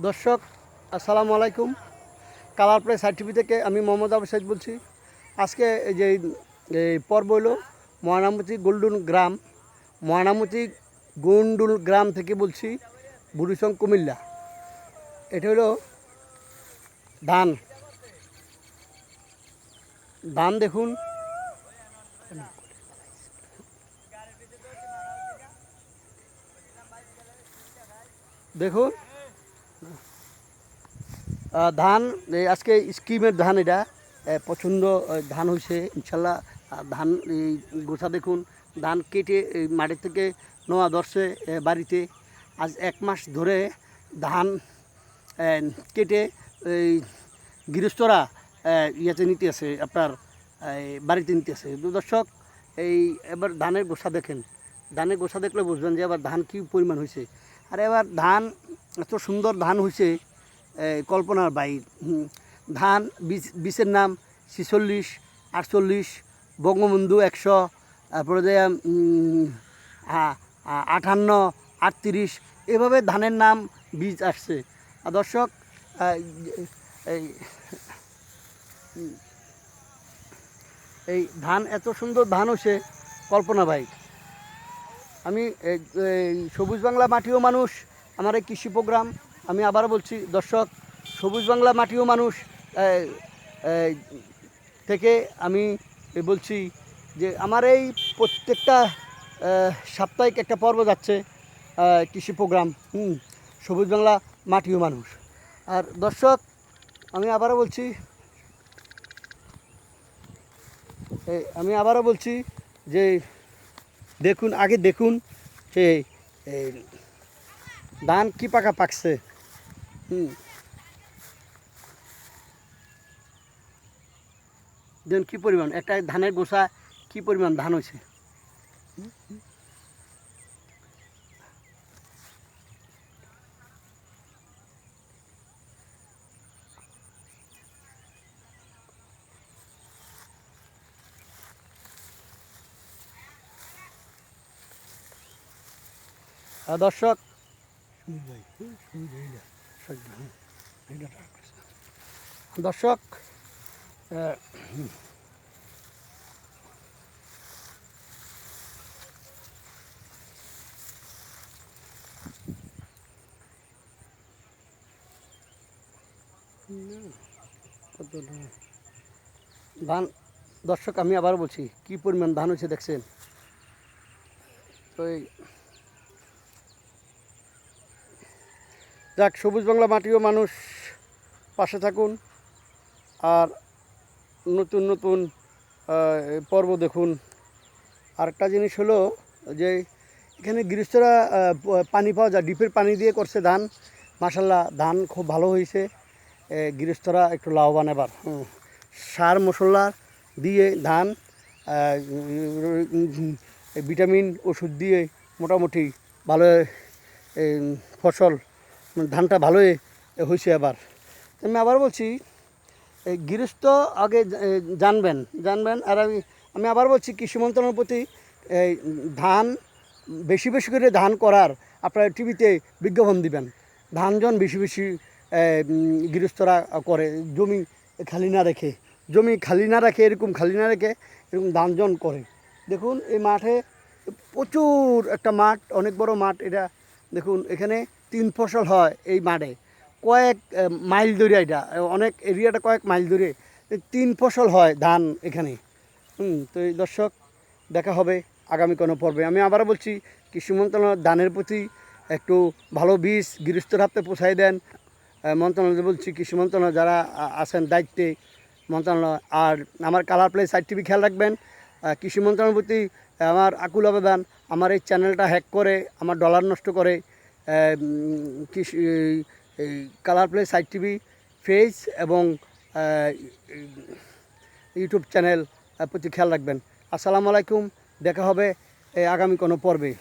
দর্শক, আসসালামু আলাইকুম। কালার প্রেস সার্টিফি থেকে আমি মোহাম্মদ আবু বলছি। আজকে এই যে, এই পর্ব হলো ময়নামতি গোল্ডুন গ্রাম। ময়নামতি গোন্ডুল গ্রাম থেকে বলছি বুড়িসং কুমিল্লা। এটা হলো ধান। ধান দেখুন। দেখুন। ধান আজকে স্কিমের ধান এটা। প্রচণ্ড ধান হয়েছে ইনশাল্লাহ ধান, এই গোছা দেখুন, ধান কেটে এই মাঠের থেকে নোয়া দর্শে বাড়িতে। আজ এক মাস ধরে ধান কেটে, এই গৃহস্থরা ইয়েতে নিতে আছে আপনার বাড়িতে নিতে আছে দর্শক, এই এবার ধানের গোসা দেখেন। ধানের গোসা দেখলে বুঝবেন যে এবার ধান কী পরিমাণ হয়েছে আর এবার ধান, এত সুন্দর ধান হয়েছে কল্পনার বাইর। ধান বীজ বীজের নাম ছিচল্লিশ আটচল্লিশ বঙ্গবন্ধু একশো তারপরে যে উম, আ- আ- আটান্ন আটত্রিশ এভাবে ধানের নাম বীজ আসছে। দর্শক এই ধান এত সুন্দর ধান হচ্ছে কল্পনা ভাই আমি সবুজ বাংলা মাটিও মানুষ আমার এই কৃষি প্রোগ্রাম আমি আবার বলছি, দর্শক, সবুজ বাংলা মাটিও মানুষ থেকে আমি বলছি যে আমার এই প্রত্যেকটা সাপ্তাহিক একটা পর্ব যাচ্ছে কৃষি প্রোগ্রাম, হুম, সবুজ বাংলা মাটিও মানুষ। আর দর্শক, আমি আবারও বলছি আমি আবারও বলছি যে দেখুন, আগে দেখুন যে ধান কি পাকা পাকছে? হুম। দেখুন কী পরিমাণ? একটা ধানের গোসা কি পরিমাণ ধান হয়েছে? দর্শক দর্শক ধান দর্শক আমি আবার বলছি কি পরিমাণ ধান হয়েছে দেখছেন? তো এই যাক, সবুজ বাংলা মাটিও মানুষ পাশে থাকুন। আর নতুন নতুন পর্ব দেখুন। আরেকটা জিনিস হলো যে, এখানে গৃহস্থরা পানি পাওয়া যায়, ডিপের পানি দিয়ে করছে ধান। মাসাল্লাহ ধান খুব ভালো হয়েছে। গৃহস্থরা একটু লাভবান এবার। সার, মশলা দিয়ে ধান ভিটামিন, ওষুধ দিয়ে মোটামুটি ভালো ফসল ধানটা ভালোই হয়েছে এবার। আমি আবার বলছি, এই গৃহস্থ আগে জানবেন জানবেন, আর আমি আমি আবার বলছি কৃষি মন্ত্রণালয়ের প্রতি এই ধান, বেশি বেশি করে ধান করার আপনারা টিভিতে বিজ্ঞাপন দিবেন। ধান জন বেশি বেশি গৃহস্থরা করে, জমি খালি না রেখে, জমি খালি না রাখে, এরকম খালি না রেখে, এরকম ধান জন করে। দেখুন, এই মাঠে প্রচুর একটা মাঠ, অনেক বড় মাঠ, এটা দেখুন, এখানে তিন ফসল হয় এই মাঠে। কয়েক মাইল ধরে এটা অনেক এরিয়াটা কয়েক মাইল এই তিন ফসল হয় ধান এখানে। হুম, তো এই দর্শক, দেখা হবে আগামী কোনো পর্বে। আমি আবারও বলছি কৃষি মন্ত্রণালয় ধানের প্রতি একটু ভালো বীজ গৃহস্থর হাতে পৌঁছাই দেন। মন্ত্রণালয় বলছি কৃষি মন্ত্রণালয় যারা আছেন দায়িত্বে, মন্ত্রণালয় আর আমার কালার প্লে সাইড টিভি খেয়াল রাখবেন। কৃষি মন্ত্রণালয়ের প্রতি আমার আকুল আবেদন। আমার এই চ্যানেলটা হ্যাক করে, আমার ডলার নষ্ট করে colour play site TV face এবং ইউটিউব চ্যানেল প্রতি খেয়াল রাখবেন। আসসালামু আলাইকুম, দেখা হবে আগামী কোনো পর্বে।